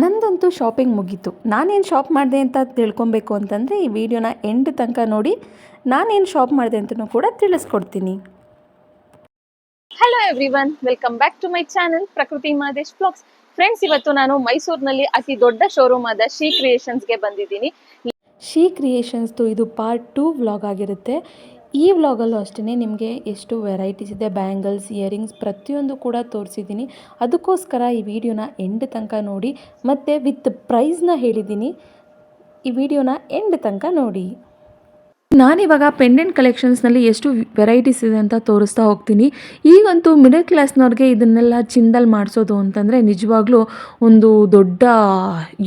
ನಂದಂತೂ shopping ಮುಗೀತು. ನಾನೇನು shop ಮಾಡಿದೆ ಅಂತ ತಿಳ್ಕೊಬೇಕು ಅಂತಂದರೆ ಈ ವಿಡಿಯೋನ ಎಂಡ್ ತನಕ ನೋಡಿ ನಾನೇನು ಶಾಪ್ ಮಾಡಿದೆ ಅಂತಲೂ ಕೂಡ ತಿಳಿಸ್ಕೊಡ್ತೀನಿ. Hello everyone welcome back to my channel Prakruti Madesh blogs friends ಇವತ್ತು ನಾನು ಮೈಸೂರಿನಲ್ಲಿ ಅತಿ ದೊಡ್ಡ ಶೋರೂಮ್ ಆದ ಶ್ರೀ ಕ್ರಿಯೇಷನ್ಸ್ಗೆ ಬಂದಿದ್ದೀನಿ. ಶ್ರೀ ಕ್ರಿಯೇಷನ್ಸ್ದು ಇದು ಪಾರ್ಟ್ ಟೂ ವ್ಲಾಗ್ ಆಗಿರುತ್ತೆ. ಈ ವ್ಲಾಗಲ್ಲೂ ಅಷ್ಟೇ ನಿಮಗೆ ಎಷ್ಟು ವೆರೈಟೀಸ್ ಇದೆ ಬ್ಯಾಂಗಲ್ಸ್ ಇಯರಿಂಗ್ಸ್ ಪ್ರತಿಯೊಂದು ಕೂಡ ತೋರಿಸಿದ್ದೀನಿ. ಅದಕ್ಕೋಸ್ಕರ ಈ ವಿಡಿಯೋನ ಎಂಡ್ ತನಕ ನೋಡಿ, ಮತ್ತು ವಿತ್ ಪ್ರೈಸ್ನ ಹೇಳಿದ್ದೀನಿ, ಈ ವಿಡಿಯೋನ ಎಂಡ್ ತನಕ ನೋಡಿ. ನಾನಿವಾಗ ಪೆಂಡೆಂಟ್ ಕಲೆಕ್ಷನ್ಸ್ನಲ್ಲಿ ಎಷ್ಟು ವೆರೈಟೀಸ್ ಇದೆ ಅಂತ ತೋರಿಸ್ತಾ ಹೋಗ್ತೀನಿ. ಈಗಂತೂ ಮಿಡಲ್ ಕ್ಲಾಸ್ನವ್ರಿಗೆ ಇದನ್ನೆಲ್ಲ ಚಿಂದಲ್ಲಿ ಮಾಡಿಸೋದು ಅಂತಂದರೆ ನಿಜವಾಗ್ಲೂ ಒಂದು ದೊಡ್ಡ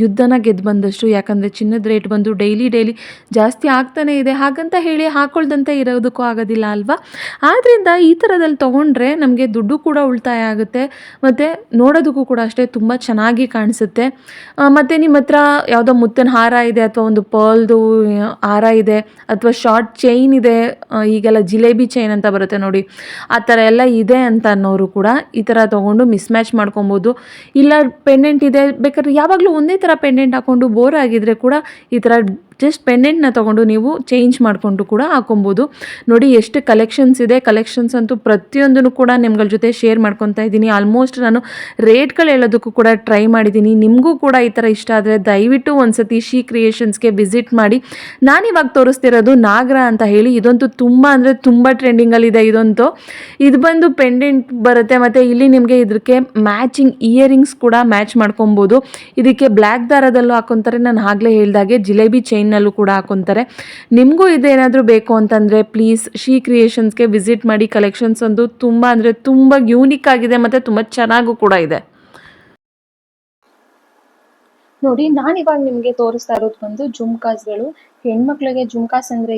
ಯುದ್ಧನ ಗೆದ್ದು ಬಂದಷ್ಟು, ಯಾಕಂದರೆ ಚಿನ್ನದ ರೇಟ್ ಬಂದು ಡೈಲಿ ಡೈಲಿ ಜಾಸ್ತಿ ಆಗ್ತಾನೇ ಇದೆ. ಹಾಗಂತ ಹೇಳಿ ಹಾಕೊಳ್ದಂತೆ ಇರೋದಕ್ಕೂ ಆಗೋದಿಲ್ಲ ಅಲ್ವಾ? ಆದ್ದರಿಂದ ಈ ಥರದಲ್ಲಿ ತೊಗೊಂಡ್ರೆ ನಮಗೆ ದುಡ್ಡು ಕೂಡ ಉಳಿತಾಯ ಆಗುತ್ತೆ. ಮತ್ತು ನೋಡೋದಕ್ಕೂ ಕೂಡ ಅಷ್ಟೇ ತುಂಬ ಚೆನ್ನಾಗಿ ಕಾಣಿಸುತ್ತೆ. ಮತ್ತು ನಿಮ್ಮ ಹತ್ರ ಯಾವುದೋ ಮುತ್ತಿನ ಹಾರ ಇದೆ ಅಥವಾ ಒಂದು ಪರ್ಲ್ದು ಹಾರ ಇದೆ, ಅಥವಾ ಶಾರ್ಟ್ ಚೈನ್ ಇದೆ ಈಗೆಲ್ಲ ಜಿಲೇಬಿ ಚೈನ್ ಅಂತ ಬರುತ್ತೆ ನೋಡಿ. ಆ ಥರ ಎಲ್ಲ ಇದೆ ಅಂತ ಅನ್ನೋರು ಕೂಡ ಈ ಥರ ತೊಗೊಂಡು ಮಿಸ್ ಮ್ಯಾಚ್ ಮಾಡ್ಕೊಬೋದು. ಇಲ್ಲ ಪೆಂಡೆಂಟ್ ಇದೆ, ಬೇಕಾದ್ರೆ ಯಾವಾಗಲೂ ಒಂದೇ ಥರ ಪೆಂಡೆಂಟ್ ಹಾಕ್ಕೊಂಡು ಬೋರ್ ಆಗಿದ್ರೆ ಕೂಡ ಈ ಥರ ಜಸ್ಟ್ ಪೆಂಡೆಂಟ್ನ ತೊಗೊಂಡು ನೀವು ಚೇಂಜ್ ಮಾಡಿಕೊಂಡು ಕೂಡ ಹಾಕೊಬೋದು. ನೋಡಿ ಎಷ್ಟು ಕಲೆಕ್ಷನ್ಸ್ ಇದೆ. ಕಲೆಕ್ಷನ್ಸ್ ಅಂತೂ ಪ್ರತಿಯೊಂದನ್ನು ಕೂಡ ನಿಮ್ಗಳ ಜೊತೆ ಶೇರ್ ಮಾಡ್ಕೊತಾ ಇದ್ದೀನಿ. ಆಲ್ಮೋಸ್ಟ್ ನಾನು ರೇಟ್ಗಳು ಹೇಳೋದಕ್ಕೂ ಕೂಡ ಟ್ರೈ ಮಾಡಿದ್ದೀನಿ. ನಿಮಗೂ ಕೂಡ ಈ ಥರ ಇಷ್ಟ ಆದರೆ ದಯವಿಟ್ಟು ಒಂದ್ಸತಿ ಶೀ ಕ್ರಿಯೇಷನ್ಸ್ಗೆ ವಿಸಿಟ್ ಮಾಡಿ. ನಾನಿವಾಗ ತೋರಿಸ್ತಿರೋದು ನಾಗರ ಅಂತ ಹೇಳಿ. ಇದಂತೂ ತುಂಬ ಅಂದರೆ ತುಂಬ ಟ್ರೆಂಡಿಂಗಲ್ಲಿದೆ ಇದಂತೂ. ಇದು ಬಂದು ಪೆಂಡೆಂಟ್ ಬರುತ್ತೆ. ಮತ್ತು ಇಲ್ಲಿ ನಿಮಗೆ ಇದಕ್ಕೆ ಮ್ಯಾಚಿಂಗ್ ಇಯರಿಂಗ್ಸ್ ಕೂಡ ಮ್ಯಾಚ್ ಮಾಡ್ಕೊಬೋದು. ಇದಕ್ಕೆ ಬ್ಲ್ಯಾಕ್ ದಾರದಲ್ಲೂ ಹಾಕೊತಾರೆ. ನಾನು ಆಗಲೇ ಹೇಳಿದಾಗೆ ಜಿಲೇಬಿ ಚೈನ್ನಲ್ಲೂ ಕೂಡ ಹಾಕೊತಾರೆ. ನಿಮಗೂ ಇದೇನಾದರೂ ಬೇಕು ಅಂತಂದರೆ ಪ್ಲೀಸ್ ಶಿ ಕ್ರಿಯೇಷನ್ಸ್ಗೆ ವಿಸಿಟ್ ಮಾಡಿ ಕಲೆಕ್ಷನ್ಸ್ ಒಂದು ತುಂಬ ಅಂದರೆ ತುಂಬ ಯೂನಿಕ್ ಆಗಿದೆ ಮತ್ತು ತುಂಬ ಚೆನ್ನಾಗೂ ಕೂಡ ಇದೆ. ನೋಡಿ, ನಾನು ಇವಾಗ ನಿಮಗೆ ತೋರಿಸ್ತಾ ಇರೋದು ಬಂದು ಜುಮ್ಕಾಸ್ಗಳು. ಹೆಣ್ಮಕ್ಳಿಗೆ ಜುಮ್ಕಾಸ್ ಅಂದ್ರೆ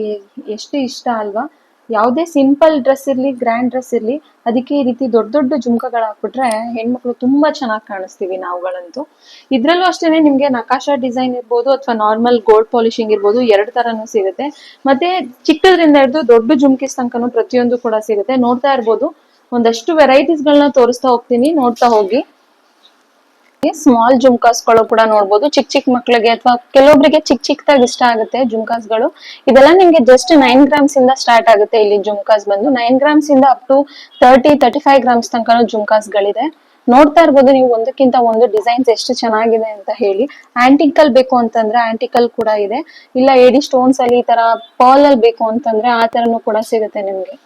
ಎಷ್ಟು ಇಷ್ಟ ಅಲ್ವಾ? ಯಾವುದೇ ಸಿಂಪಲ್ ಡ್ರೆಸ್ ಇರಲಿ ಗ್ರ್ಯಾಂಡ್ ಡ್ರೆಸ್ ಇರಲಿ, ಅದಕ್ಕೆ ಈ ರೀತಿ ದೊಡ್ಡ ದೊಡ್ಡ ಜುಮ್ಕಗಳು ಹಾಕ್ಬಿಟ್ರೆ ಹೆಣ್ಮಕ್ಳು ತುಂಬಾ ಚೆನ್ನಾಗಿ ಕಾಣಿಸ್ತೀವಿ ನಾವುಗಳಂತೂ. ಇದ್ರಲ್ಲೂ ಅಷ್ಟೇನೆ ನಿಮ್ಗೆ ನಕಾಶ ಡಿಸೈನ್ ಇರ್ಬೋದು ಅಥವಾ ನಾರ್ಮಲ್ ಗೋಲ್ಡ್ ಪಾಲಿಶಿಂಗ್ ಇರ್ಬೋದು ಎರಡು ತರನು ಸಿಗುತ್ತೆ. ಮತ್ತೆ ಚಿಕ್ಕದ್ರಿಂದ ಹಿಡಿದು ದೊಡ್ಡ ಜುಮ್ಕಿಸ್ ತನಕನೂ ಪ್ರತಿಯೊಂದು ಕೂಡ ಸಿಗುತ್ತೆ. ನೋಡ್ತಾ ಇರ್ಬೋದು. ಒಂದಷ್ಟು ವೆರೈಟೀಸ್ ಗಳನ್ನ ತೋರಿಸ್ತಾ ಹೋಗ್ತೀನಿ. ನೋಡ್ತಾ ಹೋಗಿ. ಸ್ಮಾಲ್ ಜುಮ್ಕಾಸ್ಗಳು ಕೂಡ ನೋಡಬಹುದು ಚಿಕ್ಕ ಚಿಕ್ಕ ಮಕ್ಕಳಿಗೆ ಅಥವಾ ಕೆಲವೊಬ್ಬರಿಗೆ ಚಿಕ್ಕ ಚಿಕ್ಕದಾಗಿ ಇಷ್ಟ ಆಗುತ್ತೆ ಜುಮ್ಕಾಸ್ಗಳು. ಇದೆಲ್ಲ ನಿಮ್ಗೆ ಜಸ್ಟ್ ನೈನ್ ಗ್ರಾಮ್ಸ್ ಇಂದ ಸ್ಟಾರ್ಟ್ ಆಗುತ್ತೆ ಇಲ್ಲಿ ಜುಮ್ಕಾಸ್ ಬಂದು. ನೈನ್ ಗ್ರಾಮ್ಸ್ ಇಂದ up to thirty thirty five grams ತನಕ ಜುಮ್ಕಾಸ್ ಗಳಿದೆ ನೋಡ್ತಾ ಇರ್ಬೋದು ನೀವು ಒಂದಕ್ಕಿಂತ ಒಂದು ಡಿಸೈನ್ಸ್ ಎಷ್ಟು ಚೆನ್ನಾಗಿದೆ ಅಂತ ಹೇಳಿ. ಆಂಟಿಕಲ್ ಬೇಕು ಅಂತಂದ್ರೆ ಆಂಟಿಕಲ್ ಕೂಡ ಇದೆ. ಇಲ್ಲ ಏಡಿ ಸ್ಟೋನ್ಸ್ ಅಲ್ಲಿ ಈ ತರ ಪಾಲ್ ಅಲ್ಲಿ ಬೇಕು ಅಂತಂದ್ರೆ ಆ ತರನು ಕೂಡ ಸಿಗುತ್ತೆ ನಿಮ್ಗೆ.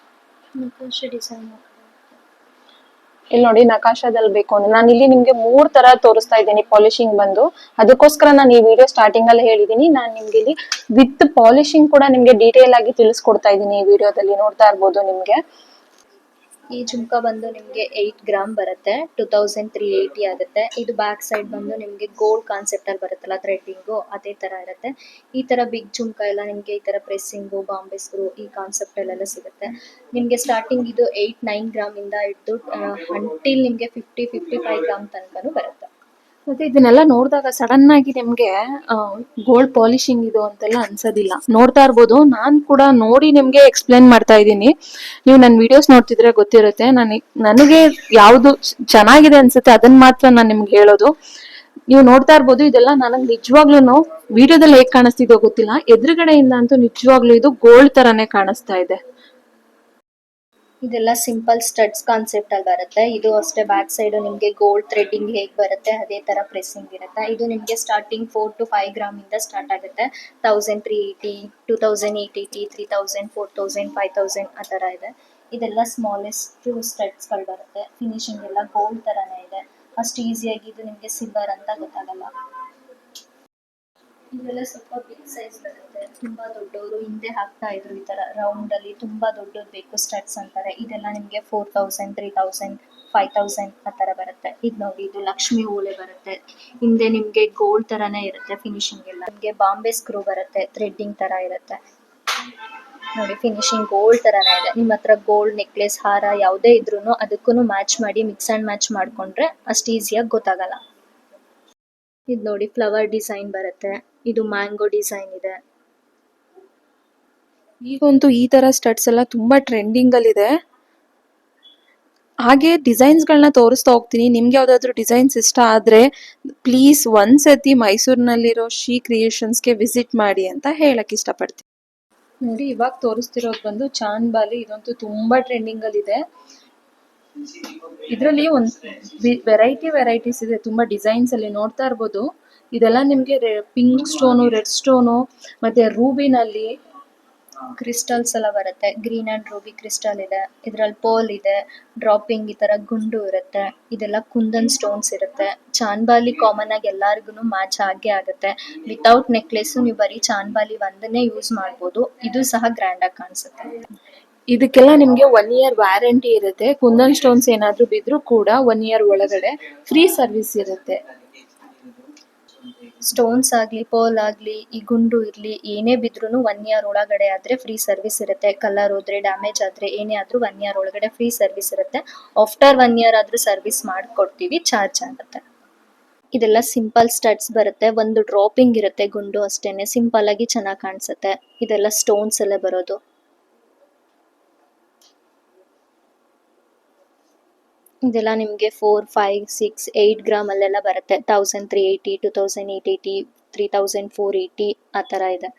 ಇಲ್ಲಿ ನೋಡಿ ನಕಾಶದಲ್ಲಿ ಬೇಕು ಅಂದ್ರೆ ನಾನು ಇಲ್ಲಿ ನಿಮ್ಗೆ ಮೂರ್ ತರ ತೋರಿಸ್ತಾ ಇದ್ದೀನಿ ಪಾಲಿಶಿಂಗ್ ಬಂದು. ಅದಕ್ಕೋಸ್ಕರ ನಾನು ಈ ವಿಡಿಯೋ ಸ್ಟಾರ್ಟಿಂಗ್ ಅಲ್ಲಿ ಹೇಳಿದೀನಿ. ನಾನು ನಿಮ್ಗೆ ಇಲ್ಲಿ ವಿತ್ ಪಾಲಿಶಿಂಗ್ ಕೂಡ ನಿಮ್ಗೆ ಡೀಟೇಲ್ ಆಗಿ ತಿಳಿಸ್ಕೊಡ್ತಾ ಇದ್ದೀನಿ ಈ ವಿಡಿಯೋದಲ್ಲಿ ನೋಡ್ತಾ ಇರ್ಬೋದು ನಿಮ್ಗೆ. ಈ ಜುಮ್ಕಾ ಬಂದು ನಿಮಗೆ ಏಟ್ ಗ್ರಾಮ್ ಬರುತ್ತೆ ಟೂ ತೌಸಂಡ್ ತ್ರೀ ಏಯ್ಟಿ ಆಗುತ್ತೆ. ಇದು ಬ್ಯಾಕ್ ಸೈಡ್ ಬಂದು ನಿಮಗೆ ಗೋಲ್ಡ್ ಕಾನ್ಸೆಪ್ಟ್ ಅಲ್ಲಿ ಬರುತ್ತಲ್ಲ ಥ್ರೆಡ್ಡಿಂಗು ಅದೇ ತರ ಇರುತ್ತೆ. ಈ ತರ ಬಿಗ್ ಜುಮ್ಕಾ ಎಲ್ಲ ನಿಮಗೆ ಈ ತರ ಪ್ರೆಸ್ಸಿಂಗು ಬಾಂಬೆ ಸ್ಕ್ರೂ ಈ ಕಾನ್ಸೆಪ್ಟ್ ಅಲ್ಲೆಲ್ಲ ಸಿಗುತ್ತೆ. ನಿಮಗೆ ಸ್ಟಾರ್ಟಿಂಗ್ ಇದು ಏಯ್ಟ್ ನೈನ್ ಗ್ರಾಮ್ ಇಂದ ಹಿಡಿದು ಅಂಟಿಲ್ ನಿಮಗೆ ಫಿಫ್ಟಿ ಫಿಫ್ಟಿ ಫೈವ್ ಗ್ರಾಮ್ ತನಕನೂ ಬರುತ್ತೆ. ಮತ್ತೆ ಇದನ್ನೆಲ್ಲ ನೋಡಿದಾಗ ಸಡನ್ ಆಗಿ ನಿಮ್ಗೆ ಗೋಲ್ಡ್ ಪಾಲಿಶಿಂಗ್ ಇದು ಅಂತೆಲ್ಲ ಅನ್ಸೋದಿಲ್ಲ. ನೋಡ್ತಾ ಇರ್ಬೋದು. ನಾನ್ ಕೂಡ ನೋಡಿ ನಿಮ್ಗೆ ಎಕ್ಸ್ಪ್ಲೇನ್ ಮಾಡ್ತಾ ಇದ್ದೀನಿ. ನೀವು ನನ್ನ ವಿಡಿಯೋಸ್ ನೋಡ್ತಿದ್ರೆ ಗೊತ್ತಿರುತ್ತೆ. ನನಗೆ ನನಗೆ ಯಾವ್ದು ಚೆನ್ನಾಗಿದೆ ಅನ್ಸುತ್ತೆ ಅದನ್ನ ಮಾತ್ರ ನಾನು ನಿಮ್ಗೆ ಹೇಳೋದು. ನೀವು ನೋಡ್ತಾ ಇರ್ಬೋದು, ಇದೆಲ್ಲ ನನಗೆ ನಿಜವಾಗ್ಲೂ ವಿಡಿಯೋದಲ್ಲಿ ಹೇಗ್ ಕಾಣಿಸ್ತಿದೋ ಗೊತ್ತಿಲ್ಲ. ಎದುರುಗಡೆಯಿಂದ ಅಂತೂ ನಿಜವಾಗ್ಲೂ ಇದು ಗೋಲ್ಡ್ ತರಾನೇ ಕಾಣಿಸ್ತಾ ಇದೆ. ಇದೆಲ್ಲ ಸಿಂಪಲ್ ಸ್ಟಡ್ಸ್ ಕಾನ್ಸೆಪ್ಟ್ ಅಲ್ಲಿ ಬರುತ್ತೆ. ಇದು ಅಷ್ಟೇ ಬ್ಯಾಕ್ ಸೈಡ್ ನಿಮಗೆ ಗೋಲ್ಡ್ ಥ್ರೆಡ್ಡಿಂಗ್ ಹೇಗೆ ಬರುತ್ತೆ, ಅದೇ ತರ ಪ್ರೆಸ್ಸಿಂಗ್ ಇರುತ್ತೆ. ಇದು ನಿಮಗೆ starting four to five gram ಇಂದ ಸ್ಟಾರ್ಟ್ ಆಗುತ್ತೆ. Thousand three eighty two thousand eight eighty three thousand four thousand five thousand ಆ ತರ ಇದೆ. ಇದೆಲ್ಲ ಸ್ಮಾಲೆಸ್ಟ್ ಸ್ಟಡ್ಸ್ಗಳು ಬರುತ್ತೆ. ಫಿನಿಶಿಂಗ್ ಎಲ್ಲ ಗೋಲ್ಡ್ ತರನೇ ಇದೆ. ಅಷ್ಟು ಈಸಿಯಾಗಿ ಇದು ನಿಮಗೆ ಸಿಲ್ವರ್ ಅಂತ ಗೊತ್ತಾಗಲ್ಲ. ಇದೆಲ್ಲ ಸ್ವಲ್ಪ ಬಿಗ್ ಸೈಜ್ ಬರುತ್ತೆ. ತುಂಬಾ ದೊಡ್ಡವರು ಹಿಂದೆ ಹಾಕ್ತಾ ಇದ್ರು ಈ ತರ ರೌಂಡ್ ಅಲ್ಲಿ ತುಂಬಾ ದೊಡ್ಡದು ಬೇಕು ಸ್ಟಡ್ಸ್ ಅಂತಾರೆ. ಇದೆಲ್ಲ ನಿಮ್ಗೆ four thousand three thousand five thousand ಆ ತರ ಬರುತ್ತೆ. ಇದ್ ನೋಡಿ, ಇದು ಲಕ್ಷ್ಮಿ ಓಲೆ ಬರುತ್ತೆ. ಹಿಂದೆ ನಿಮ್ಗೆ ಗೋಲ್ಡ್ ತರಾನೇ ಇರುತ್ತೆ ಫಿನಿಶಿಂಗ್ ಎಲ್ಲ. ನಿಮ್ಗೆ ಬಾಂಬೆ ಸ್ಕ್ರೂ ಬರುತ್ತೆ ಥ್ರೆಡ್ಡಿಂಗ್ ತರ ಇರುತ್ತೆ. ನೋಡಿ ಫಿನಿಶಿಂಗ್ ಗೋಲ್ಡ್ ತರಾನೇ ಇದೆ. ನಿಮ್ಮ ಹತ್ರ ಗೋಲ್ಡ್ ನೆಕ್ಲೆಸ್ ಹಾರ ಯಾವುದೇ ಇದ್ರು ಅದಕ್ಕೂ ಮ್ಯಾಚ್ ಮಾಡಿ ಮಿಕ್ಸ್ ಅಂಡ್ ಮ್ಯಾಚ್ ಮಾಡ್ಕೊಂಡ್ರೆ ಅಷ್ಟು ಈಸಿಯಾಗಿ ಗೊತ್ತಾಗಲ್ಲ. ಇದು ನೋಡಿ ಫ್ಲವರ್ ಡಿಸೈನ್ ಬರುತ್ತೆ. ಇದು ಮ್ಯಾಂಗೋ ಡಿಸೈನ್ ಇದೆ. ಈಗಂತೂ ಈ ತರ ಸ್ಟಡ್ಸ್ ಎಲ್ಲ ತುಂಬಾ ಟ್ರೆಂಡಿಂಗ್ ಅಲ್ಲಿ ಇದೆ. ಹಾಗೆ ಡಿಸೈನ್ಸ್ ಗಳನ್ನ ತೋರಿಸ್ತಾ ಹೋಗ್ತೀನಿ. ನಿಮ್ಗೆ ಯಾವ್ದಾದ್ರು ಡಿಸೈನ್ಸ್ ಇಷ್ಟ ಆದ್ರೆ ಪ್ಲೀಸ್ ಒಂದ್ಸತಿ ಮೈಸೂರಿನಲ್ಲಿರೋ ಶ್ರೀ ಕ್ರಿಯೇಷನ್ಸ್ಗೆ ವಿಸಿಟ್ ಮಾಡಿ ಅಂತ ಹೇಳಕ್ ಇಷ್ಟಪಡ್ತೀನಿ. ನೋಡಿ ಇವಾಗ ತೋರಿಸ್ತಿರೋದು ಬಂದು ಚಾನ್ಬಾಲಿ ಇದಂತೂ ತುಂಬಾ ಟ್ರೆಂಡಿಂಗ್ ಅಲ್ಲಿ ಇದೆ. ಇದರಲ್ಲಿ ಒಂದು ವೆರೈಟಿ ವೆರೈಟೀಸ್ ಇದೆ. ತುಂಬಾ ಡಿಸೈನ್ಸ್ ಅಲ್ಲಿ ನೋಡ್ತಾ ಇರ್ಬೋದು. ಇದೆಲ್ಲ ನಿಮಗೆ ಪಿಂಕ್ ಸ್ಟೋನು ರೆಡ್ ಸ್ಟೋನು ಮತ್ತೆ ರೂಬಿನಲ್ಲಿ ಕ್ರಿಸ್ಟಲ್ಸ್ ಎಲ್ಲ ಬರುತ್ತೆ. ಗ್ರೀನ್ ಅಂಡ್ ರೂಬಿ ಕ್ರಿಸ್ಟಲ್ ಇದೆ. ಇದರಲ್ಲಿ ಪೋಲ್ ಇದೆ. ಡ್ರಾಪಿಂಗ್ ಈ ತರ ಗುಂಡು ಇರುತ್ತೆ. ಇದೆಲ್ಲ ಕುಂದನ್ ಸ್ಟೋನ್ಸ್ ಇರುತ್ತೆ. ಚಾನ್ಬಾಲಿ ಕಾಮನ್ ಆಗಿ ಎಲ್ಲರಿಗೂ ಮ್ಯಾಚ್ ಆಗೇ ಆಗುತ್ತೆ. ವಿತೌಟ್ ನೆಕ್ಲೆಸ್ಸು ನೀವು ಬರೀ ಚಾನ್ಬಾಲಿ ಒಂದನ್ನೇ ಯೂಸ್ ಮಾಡ್ಬೋದು. ಇದು ಸಹ ಗ್ರ್ಯಾಂಡ್ ಆಗಿ ಕಾಣಿಸುತ್ತೆ. ಇದಕ್ಕೆಲ್ಲ ನಿಮಗೆ ಒನ್ ಇಯರ್ ವ್ಯಾರಂಟಿ ಇರುತ್ತೆ. ಕುಂದನ್ ಸ್ಟೋನ್ಸ್ ಏನಾದರೂ ಬಿದ್ದರೂ ಕೂಡ ಒನ್ ಇಯರ್ ಒಳಗಡೆ ಫ್ರೀ ಸರ್ವಿಸ್ ಇರುತ್ತೆ. ಸ್ಟೋನ್ಸ್ ಆಗ್ಲಿ ಪೋಲ್ ಆಗ್ಲಿ, ಈ ಗುಂಡು ಇರ್ಲಿ, ಏನೇ ಬಿದ್ರೂ ಒನ್ ಇಯರ್ ಒಳಗಡೆ ಆದ್ರೆ ಫ್ರೀ ಸರ್ವಿಸ್ ಇರುತ್ತೆ. ಕಲರ್ ಹೋದ್ರೆ ಡ್ಯಾಮೇಜ್ ಆದ್ರೆ ಏನೇ ಆದ್ರೂ ಒನ್ ಇಯರ್ ಒಳಗಡೆ ಫ್ರೀ ಸರ್ವಿಸ್ ಇರುತ್ತೆ. ಆಫ್ಟರ್ ಒನ್ ಇಯರ್ ಆದ್ರೂ ಸರ್ವಿಸ್ ಮಾಡ್ಕೊಡ್ತೀವಿ ಚಾರ್ಜ್ ಆಗುತ್ತೆ. ಇದೆಲ್ಲ ಸಿಂಪಲ್ ಸ್ಟಡ್ಸ್ ಬರುತ್ತೆ. ಒಂದು ಡ್ರಾಪಿಂಗ್ ಇರುತ್ತೆ ಗುಂಡು ಅಷ್ಟೇನೆ. ಸಿಂಪಲ್ ಆಗಿ ಚೆನ್ನಾಗಿ ಕಾಣಿಸುತ್ತೆ. ಇದೆಲ್ಲ ಸ್ಟೋನ್ಸ್ ಎಲ್ಲ ಬರೋದು. ಇದೆಲ್ಲ ನಿಮಗೆ four five six eight gram ಅಲ್ಲೆಲ್ಲ ಬರುತ್ತೆ. Thousand three eighty two thousand eight eighty three thousand four eighty ಆ ಥರ ಇದೆ.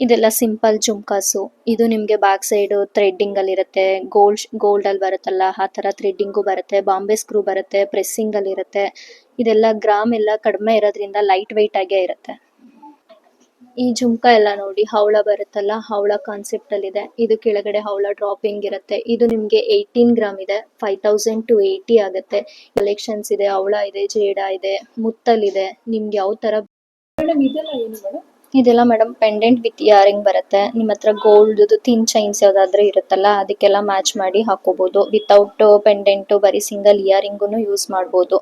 ಇದೆಲ್ಲ ಸಿಂಪಲ್ ಜುಮ್ಕಾಸು. ಇದು ನಿಮಗೆ ಬ್ಯಾಕ್ ಸೈಡು ಥ್ರೆಡ್ಡಿಂಗ್ ಅಲ್ಲಿ ಇರುತ್ತೆ. ಗೋಲ್ಡ್ ಗೋಲ್ಡ್ ಅಲ್ಲಿ ಬರುತ್ತಲ್ಲ, ಆ ಥರ ಥ್ರೆಡ್ಡಿಂಗು ಬರುತ್ತೆ. ಬಾಂಬೆ ಸ್ಕ್ರೂ ಬರುತ್ತೆ ಪ್ರೆಸ್ಸಿಂಗ್ ಅಲ್ಲಿ ಇರುತ್ತೆ. ಇದೆಲ್ಲ ಗ್ರಾಮ್ ಎಲ್ಲ ಕಡಿಮೆ ಇರೋದ್ರಿಂದ ಲೈಟ್ ವೆಯ್ಟ್ ಆಗೇ ಇರುತ್ತೆ. ಈ ಜುಮ್ಕಾ ಎಲ್ಲ ನೋಡಿ ಹವಳ ಬರುತ್ತಲ್ಲ ಹವಳ ಕಾನ್ಸೆಪ್ಟ್ ಅಲ್ಲಿ ಇದೆ ಇದು ಕೆಳಗಡೆ ಹವಳ ಡ್ರಾಪಿಂಗ್ ಇರುತ್ತೆ. ಇದು ನಿಮ್ಗೆ ಏಯ್ಟೀನ್ ಗ್ರಾಮ್ ಇದೆ ಫೈವ್ ತೌಸಂಡ್ ಟು ಏಯ್ಟಿ ಆಗುತ್ತೆ. ಕಲೆಕ್ಷನ್ಸ್ ಇದೆ ಹವಳ ಇದೆ ಜೇಡ ಇದೆ ಮುತ್ತಲ್ ಇದೆ ನಿಮ್ಗೆ ಯಾವ ತರ ಮೇಡಮ್ ಇದೆಲ್ಲ ಏನು ಮೇಡಮ್ ಇದೆಲ್ಲ ಮೇಡಮ್ ಪೆಂಡೆಂಟ್ ವಿತ್ ಇಯರಿಂಗ್ ಬರುತ್ತೆ. ನಿಮ್ಮ ಹತ್ರ ಗೋಲ್ಡ್ ತಿನ್ ಚೈನ್ಸ್ ಯಾವ್ದಾದ್ರು ಇರುತ್ತಲ್ಲ ಅದಕ್ಕೆಲ್ಲ ಮ್ಯಾಚ್ ಮಾಡಿ ಹಾಕೋಬಹುದು ವಿತೌಟ್ ಪೆಂಡೆಂಟ್ ಬರೀ ಸಿಂಗಲ್ ಇಯರಿಂಗು ಯೂಸ್ ಮಾಡಬಹುದು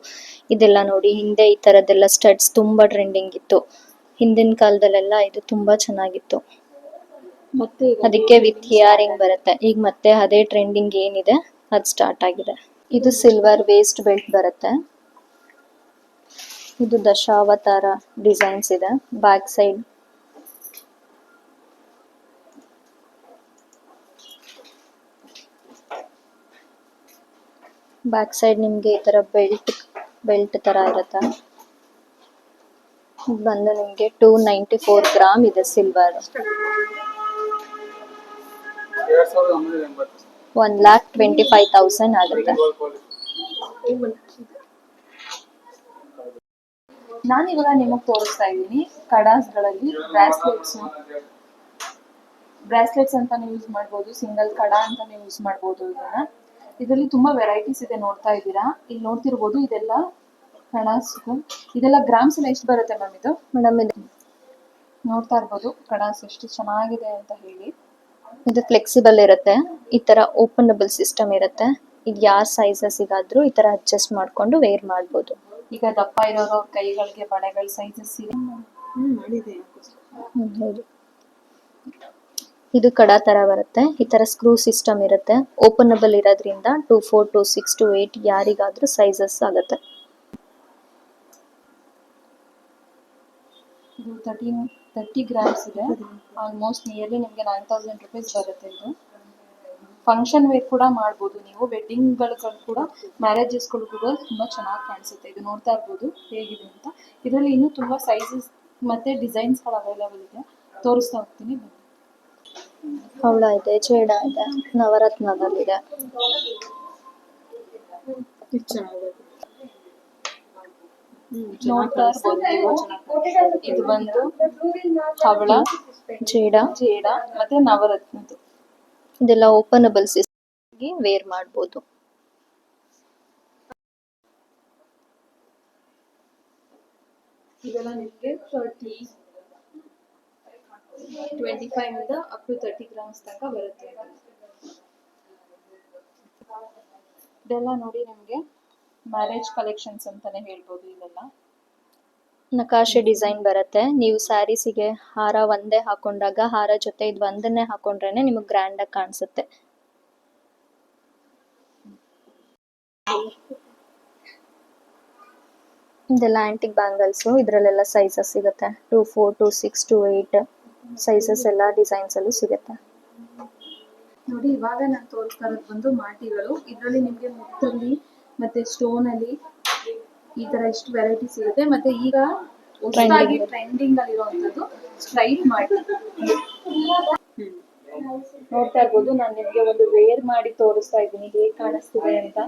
ಇದೆಲ್ಲ ನೋಡಿ ಹಿಂದೆ ಈ ತರದೆಲ್ಲ ಸ್ಟಡ್ಸ್ ತುಂಬಾ ಟ್ರೆಂಡಿಂಗ್ ಇತ್ತು. ಹಿಂದಿನ ಕಾಲದಲ್ಲೆಲ್ಲ ಇದು ತುಂಬಾ ಚೆನ್ನಾಗಿತ್ತು. ಮತ್ತೆ ಅದಕ್ಕೆ ವಿತ್ ಹಿಯರಿಂಗ್ ಬರುತ್ತೆ. ಈಗ ಮತ್ತೆ ಅದೇ ಟ್ರೆಂಡಿಂಗ್ ಏನಿದೆ ಅದು ಸ್ಟಾರ್ಟ್ ಆಗಿದೆ. ಇದು ಸಿಲ್ವರ್ ವೇಸ್ಟ್ ಬೆಲ್ಟ್ ಬರುತ್ತೆ. ಇದು ದಶಾವತಾರ ಡಿಸೈನ್ಸ್ ಇದೆ ಬ್ಯಾಕ್ ಸೈಡ್ ಬ್ಯಾಕ್ ಸೈಡ್ ನಿಮ್ಗೆ ಈ ತರ ಬೆಲ್ಟ್ ಬೆಲ್ಟ್ ತರ ಇರುತ್ತೆ. ಬಂದು ನಿಮಗೆ ಟೂ ನೈಂಟಿ ಫೋರ್ ಗ್ರಾಮ್ ಇದೆ silver one lakh twenty five thousand ಆಗುತ್ತೆ. ನಾನು ಇವಾಗ ನಿಮಗೆ ತೋರಿಸ್ತಾ ಇದ್ದೀನಿ ಕಡಾಸ್ಗಳಲ್ಲಿ ಬ್ರಾಸ್ಲೆಟ್ಸ್. ಬ್ರಾಸ್ಲೆಟ್ಸ್ ನೀವು ಯೂಸ್ ಮಾಡ್ಬೋದು ಸಿಂಗಲ್ ಕಡ ನೀವು ಯೂಸ್ ಮಾಡ್ಬೋದು ಇದನ್ನ. ಇದರಲ್ಲಿ ತುಂಬಾ ವೆರೈಟೀಸ್ ಇದೆ ನೋಡ್ತಾ ಇದ್ದೀರಾ. ಇಲ್ಲಿ ನೋಡ್ತಿರ್ಬೋದು ಇದೆಲ್ಲ ಕಡಾಸ್ ಇದೆಲ್ಲ ಗ್ರಾಮ್ಸ್ ಎಲ್ಲ ಎಷ್ಟು ಬರುತ್ತೆ ಮ್ಯಾಮ್ ಇದು? ಮೇಡಮ್ ಇದು ನೋಡ್ತಾ ಇರ್ಬೋದು. ಕಡಾಸ್ ಎಷ್ಟು ಚೆನ್ನಾಗಿದೆ ಅಂತ ಹೇಳಿ. ಇದು ಫ್ಲೆಕ್ಸಿಬಲ್ ಇರುತ್ತೆ. ಈ ತರ ಓಪನಬಲ್ ಸಿಸ್ಟಮ್ ಇರುತ್ತೆ. ಇದು ಯಾವ ಸೈಜಸ್ಸಿಗಾದ್ರೂ ಈ ತರ ಅಡ್ಜಸ್ಟ್ ಮಾಡ್ಕೊಂಡು ವೇರ್ ಮಾಡ್ಬೋದು. ಈಗ ದಪ್ಪ ಇರೋರು ಕೈಗಳಿಗೆ ಬಳೆಗಳ ಸೈಜಸ್ ಇದೆ ಹ್ಮ್, ಹೌದು. ಇದು ಕಡ ತರ ಬರುತ್ತೆ. ಈ ತರ ಸ್ಕ್ರೂ ಸಿಸ್ಟಮ್ ಇರುತ್ತೆ. ಓಪನಬಲ್ ಇರೋದ್ರಿಂದ two four two six two eight ಯಾರಿಗಾದ್ರೂ ಸೈಜಸ್ ಆಗುತ್ತೆ. ಇದು ತರ್ಟೀನ್ ತರ್ಟಿ ಗ್ರಾಮ್ಸ್ ಇದೆ. ಆಲ್ಮೋಸ್ಟ್ ನಿಯರ್ಲಿ ನಿಮಗೆ ನೈನ್ ತೌಸಂಡ್ ರುಪೀಸ್ ಬರುತ್ತೆ ಇದು. ಫಂಕ್ಷನ್ ವೇರ್ ಕೂಡ ಮಾಡ್ಬೋದು ನೀವು. ವೆಡ್ಡಿಂಗ್ಗಳು ಕೂಡ ಮ್ಯಾರೇಜಸ್ಗಳು ಕೂಡ ತುಂಬ ಚೆನ್ನಾಗಿ ಕಾಣಿಸುತ್ತೆ. ಇದು ನೋಡ್ತಾ ಇರ್ಬೋದು ಹೇಗಿದೆ ಅಂತ. ಇದರಲ್ಲಿ ಇನ್ನೂ ತುಂಬ ಸೈಜಸ್ ಮತ್ತು ಡಿಸೈನ್ಸ್ಗಳು ಅವೈಲೇಬಲ್ ಇದೆ. ತೋರಿಸ್ತಾ ಹೋಗ್ತೀನಿ. ಹವಳ ಇದೆ. ಚೇಡ ಇದೆ. ನವರತ್ನದಲ್ಲಿದೆ. ನೋಡ್ತಾ ಇರ್ಬೋದು ಇದು ಬಂದು ಹವಳ ಜೇಡ ಜೇಡ ಮತ್ತೆ ನವರತ್ನದ್ದು ಇದೆಲ್ಲ ಓಪನಬಲ್ ಸಿಸ್ಟಮ್ ವೇರ್ ಮಾಡ್ಬೋದು. ಇದೆಲ್ಲ ನಿಮಗೆ ತರ್ಟಿ ಟ್ವೆಂಟಿ ಫೈವ್ ಇಂದ ಅಪ್ ಟು ತರ್ಟಿ ಗ್ರಾಮ್ಸ್ ತನಕ ಬರುತ್ತೆ. ಇದೆಲ್ಲ ನೋಡಿ ನಿಮಗೆ. ಮ್ಯಾರೇಜ್ ಕಲೆಕ್ಷನ್ಸ್ ಅಂತಾನೆ ಹೇಳ್ಬೋದು ಇದೆಲ್ಲ ನಕಾಶೆ ಡಿಸೈನ್ ಬರುತ್ತೆ. ನೀವು ಸ್ಯಾರೀಸಿಗೆ ಹಾರ ಒಂದೇ ಹಾಕೊಂಡಾಗ ಹಾರ ಜೊತೆ ಇದು ಒಂದನ್ನೇ ಹಾಕೊಂಡ್ರೇನೆ ನಿಮಗೆ ಗ್ರ್ಯಾಂಡ್ ಆಗಿ ಕಾಣಿಸುತ್ತೆ. ಇದೆಲ್ಲ ಆಂಟಿಕ್ ಬ್ಯಾಂಗಲ್ಸ್ ಇದರಲ್ಲೆಲ್ಲ ಸೈಜಸ್ ಸಿಗುತ್ತೆ. Two four two six two eight sizes ಎಲ್ಲ ಡಿಸೈನ್ಸ್ ಅಲ್ಲೂ ಸಿಗುತ್ತೆ. ನೋಡಿ ಇವಾಗ ನಾನು ತೋರಿಸ್ತಾ ಇರೋದು ಬಂದು ಮಾಟಿಗಳು. ಇದರಲ್ಲಿ ನಿಮಗೆ ಮುತ್ತಲ್ಲಿ ಮತ್ತೆ ಸ್ಟೋನ್ ಅಲ್ಲಿ ಈ ತರ ಇಷ್ಟು ವೆರೈಟಿ ಸಿಗುತ್ತೆ ಮತ್ತೆ ಈಗ ಹೊಸದಾಗಿ ಟ್ರೆಂಡಿಂಗ್ ಅಲ್ಲಿ ಇರುವಂತದ್ದು ಸ್ಟ್ರೈಟ್ ಮಾಡಿ ನೋಡ್ತಾ ಇರ್ಬೋದು ನಾನು ನಿಮ್ಗೆ ಒಂದು ವೇರ್ ಮಾಡಿ ತೋರಿಸ್ತಾ ಇದ್ದೀನಿ ಹೇಗ್ ಕಾಣಿಸ್ತಿದೆ ಅಂತ.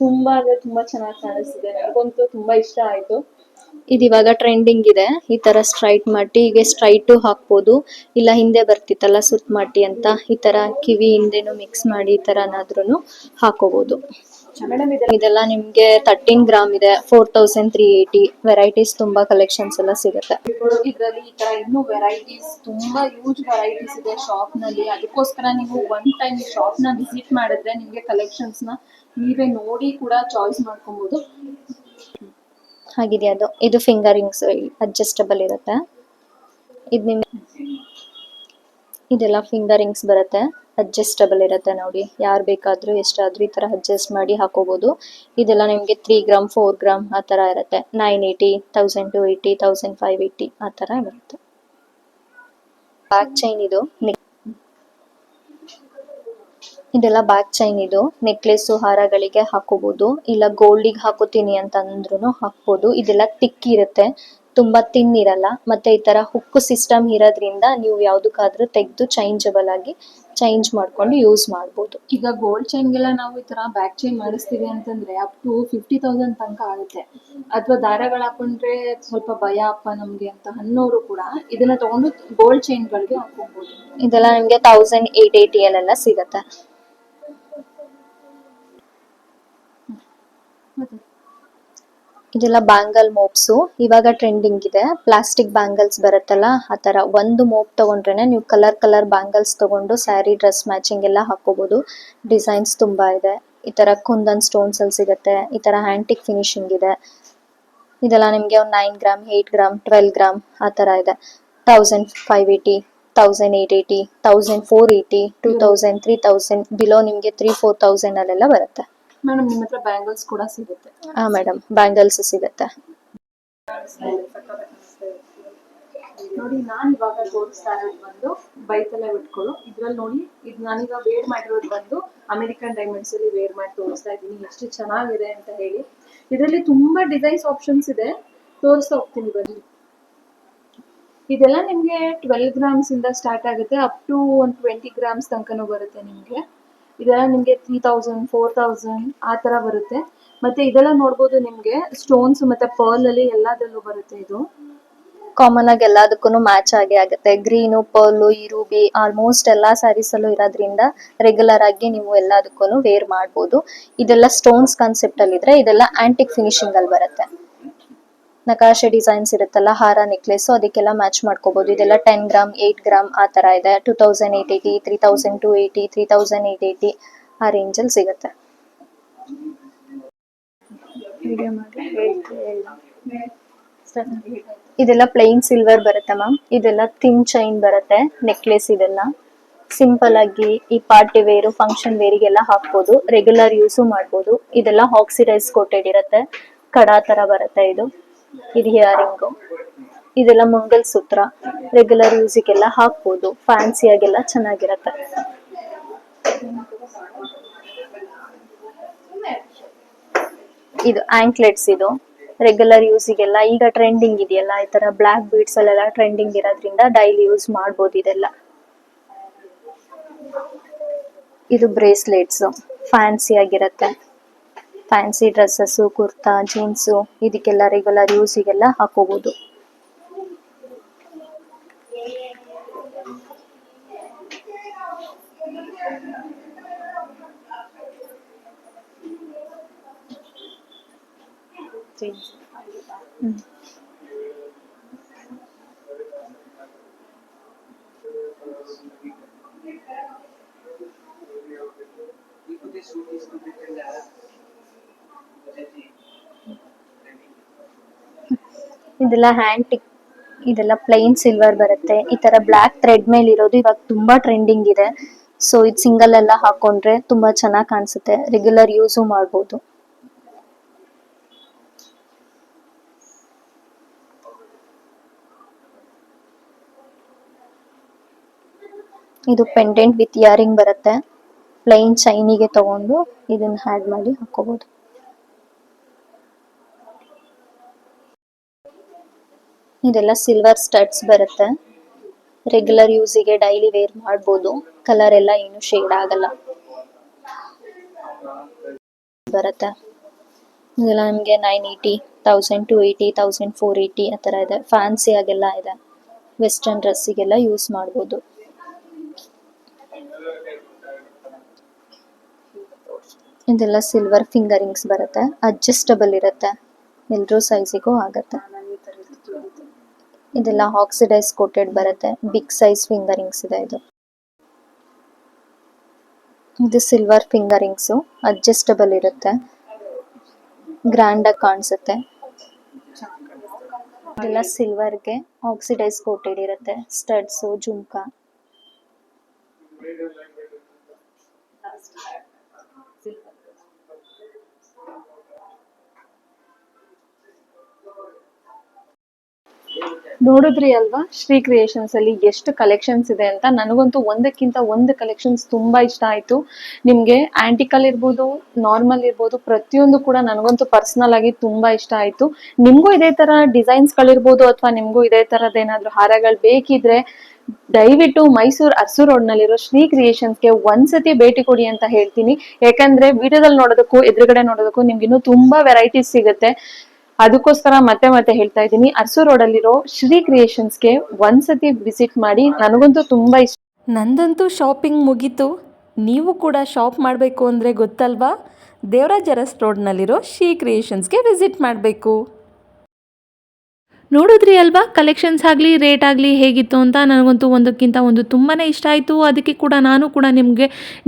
ತುಂಬಾ ಅಂದ್ರೆ ತುಂಬಾ ಚೆನ್ನಾಗಿ ಕಾಣಿಸ್ತಿದೆ. ನನಗಂತೂ ತುಂಬಾ ಇಷ್ಟ ಆಯ್ತು. ಇದು ಇವಾಗ ಟ್ರೆಂಡಿಂಗ್ ಇದೆ. ಈ ತರ ಸ್ಟ್ರೈಟ್ ಮಾಡಿ ಹೀಗೆ ಸ್ಟ್ರೈಟು ಹಾಕ್ಬೋದು. ಇಲ್ಲ ಹಿಂದೆ ಬರ್ತಿತ್ತಲ್ಲ ಸುತ್ತ ಮಾಡಿ ಅಂತ ಈ ತರ ಕಿವಿ ಹಿಂದೆನು ಮಿಕ್ಸ್ ಮಾಡಿ ಈ ತರನಾದ್ರೂ ಹಾಕೋಬಹುದು ಇದೆಲ್ಲ ನಿಮ್ಗೆ ತರ್ಟೀನ್ ಗ್ರಾಮ್ ಇದೆ four thousand three eighty varieties ತುಂಬಾ ಕಲೆಕ್ಷನ್ಸ್ ಎಲ್ಲ ಸಿಗುತ್ತೆ. ಇದರಲ್ಲಿ ಈ ತರ ಇನ್ನು ವೆರೈಟೀಸ್ ತುಂಬಾ ಯೂಸ್ ವೆರೈಟೀಸ್ ಇದೆ ಶಾಪ್ನಲ್ಲಿ ಅದಕ್ಕೋಸ್ಕರ ನೀವು ಒನ್ ಟೈಮ್ ಶಾಪ್ನ ವಿಸಿಟ್ ಮಾಡಿದ್ರೆ ನಿಮ್ಗೆ ಕಲೆಕ್ಷನ್ಸ್ನ ನೀವೇ ನೋಡಿ ಕೂಡ ಚಾಯ್ಸ್ ಮಾಡ್ಕೊಬಹುದು ಹಾಗಿದೆ ಅದು. ಇದು ಫಿಂಗರಿಂಗ್ಸ್ ಅಡ್ಜಸ್ಟಬಲ್ ಇರುತ್ತೆ. ಇದು ನಿಮ್ಗೆ ಇದೆಲ್ಲ ಫಿಂಗರಿಂಗ್ಸ್ ಬರುತ್ತೆ. ಅಡ್ಜಸ್ಟಬಲ್ ಇರುತ್ತೆ ನೋಡಿ. ಯಾರು ಬೇಕಾದ್ರೂ ಎಷ್ಟಾದ್ರೂ ಈ ತರ ಅಡ್ಜಸ್ಟ್ ಮಾಡಿ ಹಾಕೋಬಹುದು ಇದೆಲ್ಲ ನಿಮಗೆ ತ್ರೀ ಗ್ರಾಮ್ ಫೋರ್ ಗ್ರಾಮ್ ಆ ತರ ಇರುತ್ತೆ. Nine eighty thousand two eighty thousand five eighty ಆ ತರ ಇರುತ್ತೆ. ಬ್ಯಾಕ್ ಚೈನ್ ಇದು ಇದೆಲ್ಲ ಬ್ಯಾಕ್ ಚೈನ್ ಇದು. ನೆಕ್ಲೆಸ್ ಹಾರಗಳಿಗೆ ಹಾಕೋಬಹುದು ಇಲ್ಲ ಗೋಲ್ಡಿಗೆ ಹಾಕೋತೀನಿ ಅಂತ ಅಂದ್ರೂ ಹಾಕ್ಬೋದು. ಇದೆಲ್ಲ ತಿಕ್ ಇರುತ್ತೆ. ತುಂಬಾ ತಿನ್ ಇರಲ್ಲ. ಮತ್ತೆ ಈ ತರ ಹುಕ್ಕು ಸಿಸ್ಟಮ್ ಇರೋದ್ರಿಂದ ನೀವು ಯಾವ್ದಕ್ಕಾದ್ರೂ ತೆಗೆದು ಚೇಂಜಬಲ್ ಆಗಿ ಚೇಂಜ್ ಮಾಡ್ಕೊಂಡು ಯೂಸ್ ಮಾಡ್ಬೋದು. ಈಗ ಗೋಲ್ಡ್ ಚೈನ್ಗೆಲ್ಲ ನಾವು ಈ ತರ ಬ್ಯಾಕ್ ಚೈನ್ ಮಾಡಿಸ್ತೀವಿ ಅಂತಂದ್ರೆ ಅಪ್ ಟು ಫಿಫ್ಟಿ ತೌಸಂಡ್ ತನಕ ಆಗುತ್ತೆ. ಅಥವಾ ದಾರಗಳು ಹಾಕೊಂಡ್ರೆ ಸ್ವಲ್ಪ ಭಯ ಅಪ್ಪ ನಮ್ಗೆ ಅಂತ ಅನ್ನೋರು ಕೂಡ ಇದನ್ನ ತಗೊಂಡು ಗೋಲ್ಡ್ ಚೈನ್ಗಳಿಗೆ ಹಾಕೊಬಹುದು ಇದೆಲ್ಲ ನಿಮ್ಗೆ ತೌಸಂಡ್ ಏಟ್ ಏಟಿ ಎಲ್ಲ ಸಿಗತ್ತೆ. ಇದೆಲ್ಲ ಬ್ಯಾಂಗಲ್ ಮೋಪ್ಸ್ ಇವಾಗ ಟ್ರೆಂಡಿಂಗ್ ಇದೆ. ಪ್ಲಾಸ್ಟಿಕ್ ಬ್ಯಾಂಗಲ್ಸ್ ಬರುತ್ತಲ್ಲ, ಆ ತರ ಒಂದು ಮೋಪ್ ತಗೊಂಡ್ರೆ ನೀವು ಕಲರ್ ಕಲರ್ ಬ್ಯಾಂಗಲ್ಸ್ ತಗೊಂಡು ಸ್ಯಾರಿ ಡ್ರೆಸ್ ಮ್ಯಾಚಿಂಗ್ ಎಲ್ಲ ಹಾಕೋಬಹುದು ಡಿಸೈನ್ಸ್ ತುಂಬಾ ಇದೆ. ಈ ತರ ಕುಂದನ್ ಸ್ಟೋನ್ಸ್ ಅಲ್ಲಿ ಸಿಗುತ್ತೆ. ಈ ತರ ಹ್ಯಾಂಟಿಕ್ ಫಿನಿಶಿಂಗ್ ಇದೆ. ಇದೆಲ್ಲ ನಿಮ್ಗೆ ಒಂದು nine gram eight gram twelve gram ಆ ತರ ಇದೆ. Thousand five eighty thousand eight eighty thousand four eighty two thousand three thousand below ನಿಮ್ಗೆ ತ್ರೀ ಫೋರ್ ತೌಸಂಡ್ ಅಲ್ಲೆಲ್ಲ ಬರುತ್ತೆ. ಮೇಡಮ್ ನಿಮ್ಮ ಹತ್ರ ಬ್ಯಾಂಗಲ್ಸ್ ಕೂಡ ಸಿಗುತ್ತೆ. ಹಾ ಮೇಡಮ್. ಬ್ಯಾಂಗಲ್ಸ್ ಸಿಗುತ್ತೆ. ನೋಡಿ ನಾನು ಇವಾಗ ತೋರಿಸ್ತಾ ಇರೋದು ಬಂದು ಬೈತಲೆ ಬಿಟ್ಕೊಳ್ಳು ಇದ್ರಲ್ಲಿ ನೋಡಿ ಇದು ನಾನೀಗ ವೇರ್ ಮಾಡಿರೋದು ಬಂದು ಅಮೆರಿಕನ್ ಡೈಮಂಡ್ಸ್ ಅಲ್ಲಿ ವೇರ್ ಮಾಡಿ ತೋರಿಸ್ತಾ ಇದೀನಿ ಎಷ್ಟು ಚೆನ್ನಾಗಿದೆ ಅಂತ ಹೇಳಿ. ಇದರಲ್ಲಿ ತುಂಬಾ ಡಿಸೈನ್ಸ್ ಆಪ್ಷನ್ಸ್ ಇದೆ. ತೋರಿಸ್ತಾ ಹೋಗ್ತೀನಿ ಬನ್ನಿ. ಇದೆಲ್ಲ ನಿಮ್ಗೆ ಟ್ವೆಲ್ ಗ್ರಾಮ್ಸ್ ಇಂದ ಸ್ಟಾರ್ಟ್ ಆಗುತ್ತೆ. ಅಪ್ ಟು ಒಂದು ಟ್ವೆಂಟಿ ಗ್ರಾಮ್ಸ್ ತನಕನೂ ಬರುತ್ತೆ ನಿಮ್ಗೆ. ಇದೆಲ್ಲ ನಿಮಗೆ ತ್ರೀ ತೌಸಂಡ್ ಫೋರ್ ತೌಸಂಡ್ ಆ ತರ ಬರುತ್ತೆ. ಮತ್ತೆ ಇದೆಲ್ಲ ನೋಡ್ಬೋದು ನಿಮ್ಗೆ ಸ್ಟೋನ್ಸ್ ಮತ್ತೆ ಪರ್ಲ್ ಅಲ್ಲಿ ಎಲ್ಲದರಲ್ಲೂ ಬರುತ್ತೆ ಇದು. ಕಾಮನ್ ಆಗಿ ಎಲ್ಲದಕ್ಕೂ ಮ್ಯಾಚ್ ಆಗೇ ಆಗುತ್ತೆ. ಗ್ರೀನು ಪರ್ಲು ಈ ರೂಬಿ ಆಲ್ಮೋಸ್ಟ್ ಎಲ್ಲಾ ಸ್ಯಾರೀಸ್ ಅಲ್ಲೂ ಇರೋದ್ರಿಂದ ರೆಗ್ಯುಲರ್ ಆಗಿ ನೀವು ಎಲ್ಲದಕ್ಕೂ ವೇರ್ ಮಾಡಬಹುದು ಇದೆಲ್ಲ ಸ್ಟೋನ್ಸ್ ಕಾನ್ಸೆಪ್ಟ್ ಅಲ್ಲಿ ಇದ್ರೆ ಇದೆಲ್ಲ ಆಂಟಿಕ್ ಫಿನಿಶಿಂಗ್ ಅಲ್ಲಿ ಬರುತ್ತೆ. ನಕಾಶೆ ಡಿಸೈನ್ಸ್ ಇರುತ್ತಲ್ಲ ಹಾರ ನೆಕ್ಲೆಸ್ ಅದಕ್ಕೆಲ್ಲ ಮ್ಯಾಚ್ ಮಾಡ್ಕೋಬಹುದು ಇದೆಲ್ಲ ಟೆನ್ ಗ್ರಾಮ್ ಏಟ್ ಗ್ರಾಮ್ ಆ ತರ ಇದೆ. Two thousand eight eighty three thousand two eighty three thousand eight eighty ಆ ರೇಂಜಲ್ಲಿ ಸಿಗುತ್ತೆ. ಇದೆಲ್ಲ ಪ್ಲೈನ್ ಸಿಲ್ವರ್ ಬರುತ್ತೆ ಮ್ಯಾಮ್ ಇದೆಲ್ಲ ಥಿನ್ ಚೈನ್ ಬರುತ್ತೆ ನೆಕ್ಲೆಸ್ ಇದೆಲ್ಲ. ಸಿಂಪಲ್ ಆಗಿ ಈ ಪಾರ್ಟಿ ವೇರು ಫಂಕ್ಷನ್ ವೇರಿಗೆಲ್ಲ ಹಾಕ್ಬೋದು. ರೆಗ್ಯುಲರ್ ಯೂಸು ಮಾಡ್ಬೋದು. ಇದೆಲ್ಲ ಆಕ್ಸಿಡೈಸ್ ಕೋಟೆಡ್ ಇರುತ್ತೆ. ಕಡಾ ತರ ಬರುತ್ತೆ ಇದು. ಇದು ಹಿಯರಿಂಗು ಇದೆಲ್ಲ ಮಂಗಲ್ ಸೂತ್ರ ರೆಗ್ಯುಲರ್ ಯೂಸಿಗೆಲ್ಲ ಹಾಕ್ಬೋದು. ಫ್ಯಾನ್ಸಿ ಆಗೆಲ್ಲ ಚೆನ್ನಾಗಿರುತ್ತೆ. ಇದು ಆಂಕ್ಲೆಟ್ಸ್ ಇದು. ರೆಗ್ಯುಲರ್ ಯೂಸಿಗೆಲ್ಲ ಈಗ ಟ್ರೆಂಡಿಂಗ್ ಇದೆಯಲ್ಲ, ಈ ತರ ಬ್ಲಾಕ್ ಬೀಡ್ಸ್ ಅಲ್ಲೆಲ್ಲ ಟ್ರೆಂಡಿಂಗ್ ಇರೋದ್ರಿಂದ ಡೈಲಿ ಯೂಸ್ ಮಾಡ್ಬೋದು ಇದೆಲ್ಲ. ಇದು ಬ್ರೇಸ್ಲೆಟ್ಸ್ ಫ್ಯಾನ್ಸಿ ಆಗಿರುತ್ತೆ. ಫ್ಯಾನ್ಸಿ ಡ್ರೆಸ್ಸಸ್ಸು ಕುರ್ತಾ ಜೀನ್ಸ್ ಇದಕ್ಕೆಲ್ಲ ರೆಗ್ಯುಲರ್ ಯೂಸಿಗೆಲ್ಲ ಹಾಕೋಬಹುದು ಇದೆಲ್ಲ ಹ್ಯಾಂಡ್ ಟಿಕ್ ಇದೆಲ್ಲ ಪ್ಲೈನ್ ಸಿಲ್ವರ್ ಬರುತ್ತೆ. ಈ ತರ ಬ್ಲಾಕ್ ಥ್ರೆಡ್ ಮೇಲೆ ಇರೋದು ಇವಾಗ ತುಂಬಾ ಟ್ರೆಂಡಿಂಗ್ ಇದೆ. ಸೊ ಇದು ಸಿಂಗಲ್ ಎಲ್ಲ ಹಾಕೊಂಡ್ರೆ ತುಂಬಾ ಚೆನ್ನಾಗಿ ಕಾಣಿಸುತ್ತೆ. ರೆಗ್ಯುಲರ್ ಯೂಸು ಮಾಡಬಹುದು ಇದು ಪೆಂಡೆಂಟ್ ವಿತ್ ಇಯರಿಂಗ್ ಬರುತ್ತೆ. ಪ್ಲೈನ್ ಚೈನಿಗೆ ತಗೊಂಡು ಇದನ್ನ ಹ್ಯಾಡ್ ಮಾಡಿ ಹಾಕೋಬಹುದು ಇದೆಲ್ಲ ಸಿಲ್ವರ್ ಸ್ಟಡ್ಸ್ ಬರುತ್ತೆ. ರೆಗ್ಯುಲರ್ ಯೂಸಿಗೆ ಡೈಲಿ ವೇರ್ ಮಾಡ್ಬೋದು. ಕಲರ್ ಎಲ್ಲ ಏನು ಶೇಡ್ ಆಗಲ್ಲ. ಬರುತ್ತೆ. ಇದೆಲ್ಲ ನಿಮಗೆ nine eighty thousand two eighty thousand four eighty ಆ ಥರ ಇದೆ. ಫ್ಯಾನ್ಸಿ ಆಗೆಲ್ಲ ಇದೆ. ವೆಸ್ಟರ್ನ್ ಡ್ರೆಸ್ಸಿಗೆಲ್ಲ ಯೂಸ್ ಮಾಡ್ಬೋದು. ಇದೆಲ್ಲ ಸಿಲ್ವರ್ ಫಿಂಗರಿಂಗ್ಸ್ ಬರುತ್ತೆ. ಅಡ್ಜಸ್ಟಬಲ್ ಇರುತ್ತೆ. ಎಲ್ರೂ ಸೈಜಿಗೂ ಆಗತ್ತೆ. ಇದೆಲ್ಲ ಆಕ್ಸಿಡೈಸ್ ಕೋಟೆಡ್ ಬರುತ್ತೆ. ಬಿಗ್ ಸೈಜ್ ಫಿಂಗರಿಂಗ್ಸ್ ಇದೆ ಇದು. ಇದು ಸಿಲ್ವರ್ ಫಿಂಗರಿಂಗ್ಸು ಅಡ್ಜಸ್ಟಬಲ್ ಇರುತ್ತೆ. ಗ್ರ್ಯಾಂಡ್ ಆಗಿ ಕಾಣಿಸುತ್ತೆ. ಇದೆಲ್ಲ ಸಿಲ್ವರ್ಗೆ ಆಕ್ಸಿಡೈಸ್ ಕೋಟೆಡ್ ಇರುತ್ತೆ. ಸ್ಟಡ್ಸು ಜುಮ್ಕಾ. ನೋಡಿದ್ರಿ ಅಲ್ವಾ? ಶ್ರೀ ಕ್ರಿಯೇಷನ್ಸ್ ಅಲ್ಲಿ ಎಷ್ಟು ಕಲೆಕ್ಷನ್ಸ್ ಇದೆ ಅಂತ? ನನಗಂತೂ ಒಂದಕ್ಕಿಂತ ಒಂದು ಕಲೆಕ್ಷನ್ಸ್ ತುಂಬಾ ಇಷ್ಟ ಆಯ್ತು. ನಿಮ್ಗೆ ಆಂಟಿಕಲ್ ಇರ್ಬೋದು ನಾರ್ಮಲ್ ಇರ್ಬೋದು, ಪ್ರತಿಯೊಂದು ಕೂಡ ನನಗಂತೂ ಪರ್ಸನಲ್ ಆಗಿ ತುಂಬಾ ಇಷ್ಟ ಆಯ್ತು. ನಿಮ್ಗೂ ಇದೇ ತರ ಡಿಸೈನ್ಸ್ ಗಳಿರ್ಬೋದು ಅಥವಾ ನಿಮ್ಗೂ ಇದೇ ತರದ ಏನಾದ್ರು ಹಾರಗಳು ಬೇಕಿದ್ರೆ ದಯವಿಟ್ಟು ಮೈಸೂರು ಅರಸು ರೋಡ್ ನಲ್ಲಿರೋ ಶ್ರೀ ಕ್ರಿಯೇಷನ್ಸ್ಗೆ ಒಂದ್ಸತಿ ಭೇಟಿ ಕೊಡಿ ಅಂತ ಹೇಳ್ತೀನಿ. ಯಾಕಂದ್ರೆ ವಿಡಿಯೋದಲ್ಲಿ ನೋಡೋದಕ್ಕೂ, ಎದುರುಗಡೆ ನೋಡೋದಕ್ಕೂ ನಿಮ್ಗೆ ಇನ್ನೂ ತುಂಬಾ ವೆರೈಟೀಸ್ ಸಿಗುತ್ತೆ. ಅದಕ್ಕೋಸ್ಕರ ಮತ್ತೆ ಮತ್ತೆ ಹೇಳ್ತಾ ಇದ್ದೀನಿ. ಅರಸು ರೋಡ್ ಅಲ್ಲಿರೋ ಶ್ರೀ ಕ್ರಿಯೇಷನ್ಸ್ಗೆ ಒಂದ್ಸತಿ ವಿಸಿಟ್ ಮಾಡಿ ನನಗಂತೂ ತುಂಬಾ ಇಷ್ಟ. ನಂದಂತೂ ಶಾಪಿಂಗ್ ಮುಗೀತು. ನೀವು ಕೂಡ ಶಾಪ್ ಮಾಡಬೇಕು ಅಂದರೆ ಗೊತ್ತಲ್ವಾ? ದೇವರಾಜ ಅರಸ್ ರೋಡ್ನಲ್ಲಿರೋ ಶ್ರೀ ಕ್ರಿಯೇಷನ್ಸ್ಗೆ ವಿಸಿಟ್ ಮಾಡಬೇಕು. ನೋಡಿದ್ರಿ ಅಲ್ವಾ? ಕಲೆಕ್ಷನ್ಸ್ ಆಗಲಿ ರೇಟ್ ಆಗಲಿ ಹೇಗಿತ್ತು ಅಂತ? ನನಗಂತೂ ಒಂದಕ್ಕಿಂತ ಒಂದು ತುಂಬಾ ಇಷ್ಟ ಆಯಿತು. ಅದಕ್ಕೆ ಕೂಡ ನಾನು ಕೂಡ ನಿಮಗೆ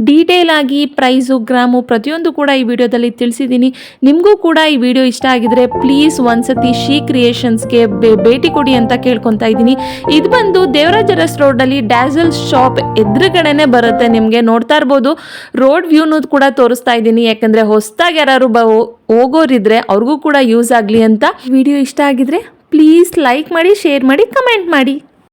ಡೀಟೇಲ್ ಆಗಿ ಪ್ರೈಸು ಗ್ರಾಮು ಪ್ರತಿಯೊಂದು ಕೂಡ ಈ ವಿಡಿಯೋದಲ್ಲಿ ತಿಳಿಸಿದ್ದೀನಿ. ನಿಮಗೂ ಕೂಡ ಈ ವಿಡಿಯೋ ಇಷ್ಟ ಆಗಿದ್ರೆ ಪ್ಲೀಸ್ ಒಂದ್ಸತಿ ಶೀ ಕ್ರಿಯೇಷನ್ಸ್ಗೆ ಭೇಟಿ ಕೊಡಿ ಅಂತ ಕೇಳ್ಕೊತಾ ಇದ್ದೀನಿ. ಇದು ಬಂದು ದೇವರಾಜರಸ್ ರೋಡಲ್ಲಿ ಡ್ಯಾಸಲ್ ಶಾಪ್ ಎದುರುಗಡೆನೆ ಬರುತ್ತೆ ನಿಮಗೆ ನೋಡ್ತಾ ಇರ್ಬೋದು. ರೋಡ್ ವ್ಯೂನು ಕೂಡ ತೋರಿಸ್ತಾ ಇದ್ದೀನಿ. ಯಾಕಂದರೆ ಹೊಸದಾಗಿ ಯಾರು ಬ, ಹೋಗೋರಿದ್ರೆ ಅವ್ರಿಗೂ ಕೂಡ ಯೂಸ್ ಆಗಲಿ ಅಂತ. ವಿಡಿಯೋ ಇಷ್ಟ ಆಗಿದ್ರೆ ಪ್ಲೀಸ್ ಲೈಕ್ ಮಾಡಿ ಶೇರ್ ಮಾಡಿ ಕಮೆಂಟ್ ಮಾಡಿ.